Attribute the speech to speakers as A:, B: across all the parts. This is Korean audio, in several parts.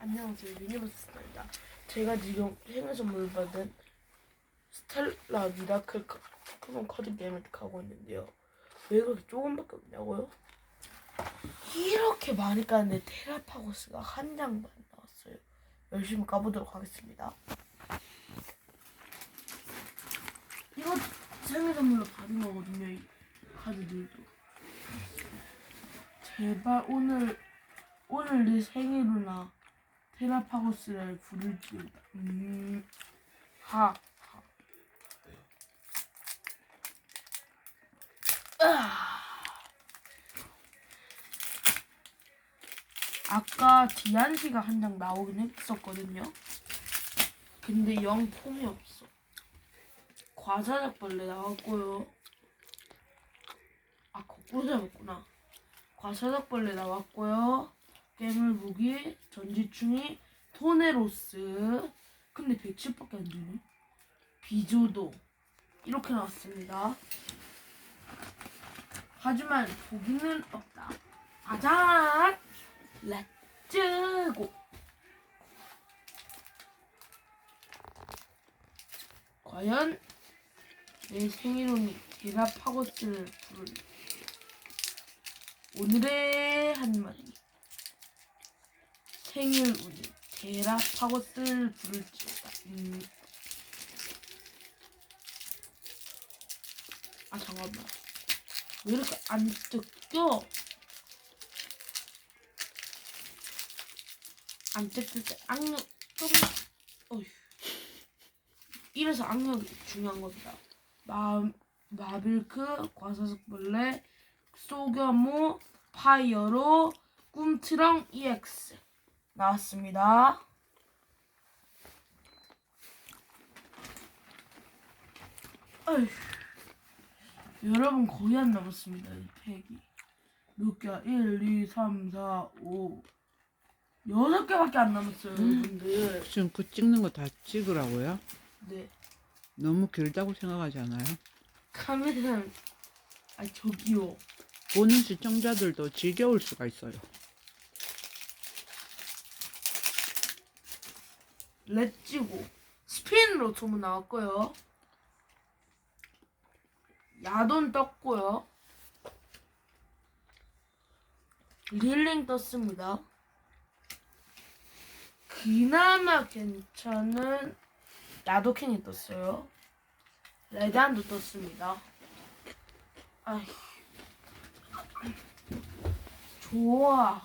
A: 안녕하세요 유니버스입니다. 제가 지금 생일 선물 받은 스텔라 미라클 카- 포켓몬 카드 게임을 하고 있는데요. 왜 그렇게 조금밖에 없냐고요? 이렇게 많이 까는데 테라파고스가 한 장만 나왔어요. 열심히 까보도록 하겠습니다. 이거 생일 선물로 받은 거거든요. 이 카드들도. 제발 오늘 오늘 내 생일이나 테라파고스를 부를지어다. 음, 하, 하. 으아. 아까 디안시가 한 장 나오긴 했었거든요. 근데 영 폼이 없어. 과사작벌레 나왔고요. 아 거꾸로 잡았구나. 과사작벌레 나왔고요. 깨물무기, 전지충이, 토네로스. 근데 110밖에 안 되네. 비조도. 이렇게 나왔습니다. 하지만 보기는 없다. 아자! 렛츠고! 과연 내 생일운이 게라파고스를 부를 오늘의 한마디 생일운이 게라파고스를 부를지어다. 음. 아 잠깐만. 왜 이렇게 안 뜯겨? 안 뜯을 때 악력 좀 어휴. 이래서 악력이 중요한 겁니다. 마, 마빌크 과사슴벌레 소겨모 파이어로 꿈트렁 EX 나왔습니다. 어휴. 여러분 거의 안 남았습니다. 이 팩이 몇 개야? 1, 2, 3, 4, 5 여섯 개밖에 안 남았어요, 여러분들.
B: 지금 그 찍는 거 다 찍으라고요?
A: 네,
B: 너무 길다고 생각하지 않아요?
A: 카메라는 아 저기요.
B: 보는 시청자들도 지겨울 수가 있어요.
A: 렛지고 스피인으로 소문 나왔고요. 야돈 떴고요. 릴링 떴습니다. 그나마 괜찮은 야도캔이 떴어요. 레단도 떴습니다. 아휴. 좋아.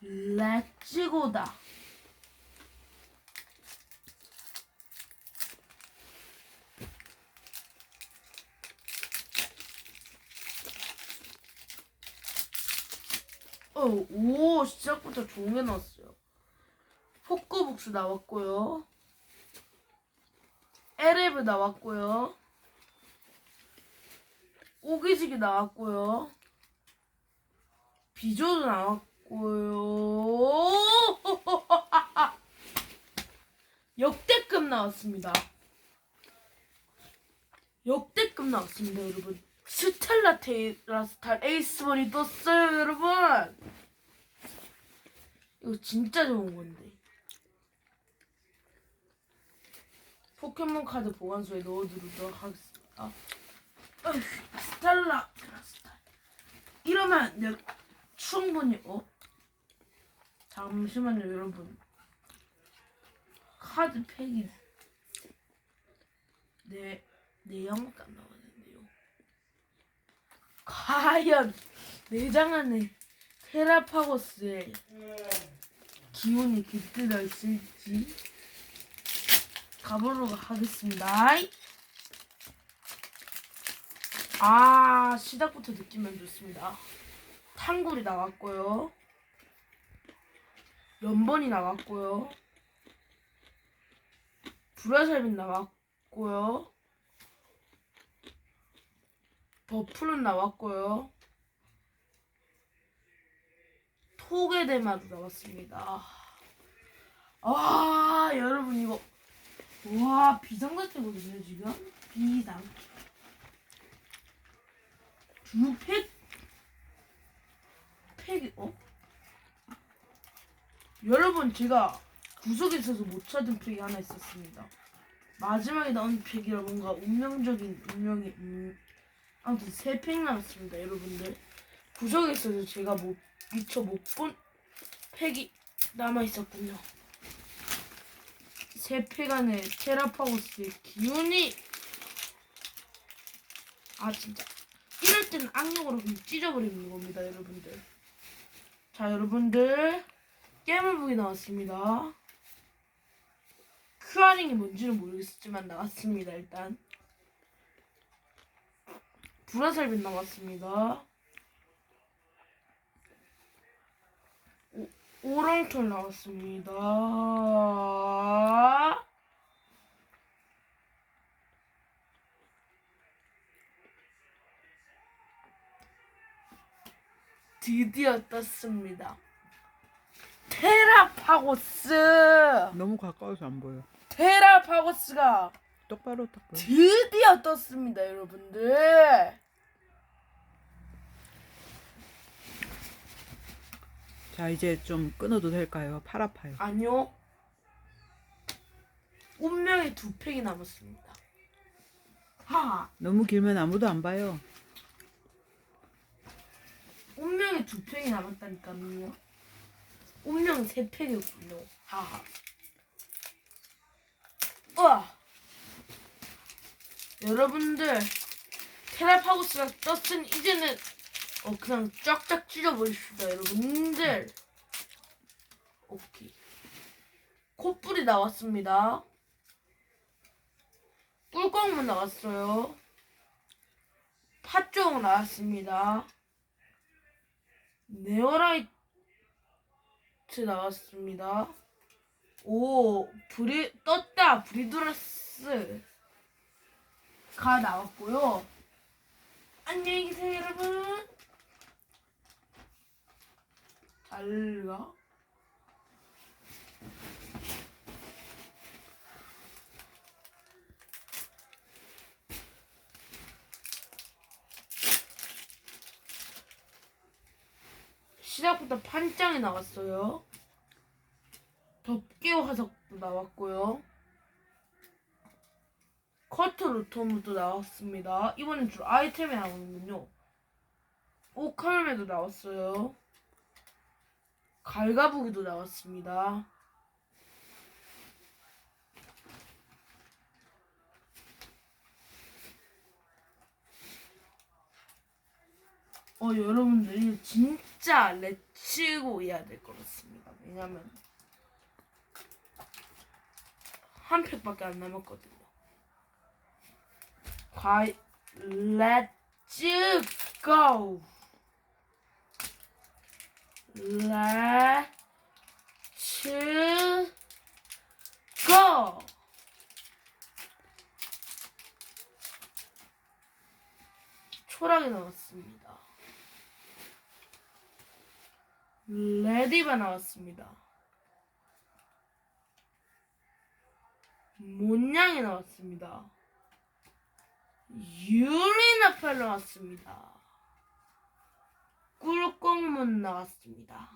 A: 렛지고다. 어, 오, 시작부터 게 나왔어요. 포크북스 나왔고요. 에레브 나왔고요. 오기지기 나왔고요. 비조도 나왔고요. 역대급 나왔습니다. 역대급 나왔습니다, 여러분. 스텔라 테라스탈 에이스본이 떴어요, 여러분. 이거 진짜 좋은 건데. 포켓몬 카드 보관소에 넣어두도록 하겠습니다. 어휴, 스텔라 테라스탈. 이러면 내가 충분히 어? 잠시만요, 여러분. 카드 팩이 네, 네안 나왔는데요. 과연 내장 안에 테라파고스의 기운이 깃들어 있을지 가보도록 하겠습니다. 아 시작부터 느끼면 좋습니다. 탕굴이 나왔고요. 연번이 나왔고요. 브라살빈 나왔고요. 버플은 나왔고요. 토게데마도 나왔습니다. 아, 여러분 이거 와 비상 같거든요 지금 비상 두팩 팩이 어? 여러분 제가 구석에 있어서 못 찾은 팩이 하나 있었습니다. 마지막에 나온 팩이라 뭔가 운명적인 운명이 음, 아무튼 세 팩 남았습니다, 여러분들. 구석에 있어서 제가 못 미처 못 본 팩이 남아 있었군요. 세 팩 안에 테라파고스의 기운이 아 진짜 이럴 때는 악력으로 그냥 찢어버리는 겁니다, 여러분들. 자, 여러분들 깨물북이 나왔습니다. 큐아링이 뭔지는 모르겠지만 나왔습니다, 일단. 불화살빈 나왔습니다. 오, 오랑털 나왔습니다. 드디어 떴습니다. 테라파고스!
B: 너무 가까워서 안 보여.
A: 테라파고스가
B: 똑바로 딱 보여.
A: 드디어 떴습니다, 여러분들.
B: 자 이제 좀 끊어도 될까요? 팔 아파요.
A: 아니요. 운명의 두 팩이 남았습니다. 하,
B: 너무 길면 아무도 안 봐요.
A: 운명의 두 팩이 남았다니까요. 운명 세 팩이었군요. 하하. 우와. 여러분들 테라파고스가 떴으니 이제는 어 그냥 쫙쫙 찢어버립시다 여러분들. 오케이. 콧불이 나왔습니다. 꿀꺽문 나왔어요. 팥종 나왔습니다. 네오라이트 나왔습니다. 오, 브리, 떴다. 브리드러스 가 나왔고요. 안녕히 계세요, 여러분. 잘 가. 시작부터 판짱이 나왔어요. 덮개 화석도 나왔고요. 커트 로토무도 나왔습니다. 이번엔 주로 아이템이 나오는군요. 오칼메도 나왔어요. 갈가부기도 나왔습니다. 어 여러분들 이거 진짜 레츠고 해야 될 것 같습니다. 왜냐면 한 팩밖에 안 남았거든요. 과이 렛츠 고 렛츠 고 초락이 나왔습니다. 레디바 나왔습니다. 몬냥이 나왔습니다. 유리나팔 나왔습니다. 꿀꺽문 나왔습니다.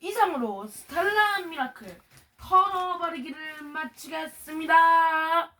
A: 이상으로 스텔라 미라클 털어버리기를 마치겠습니다.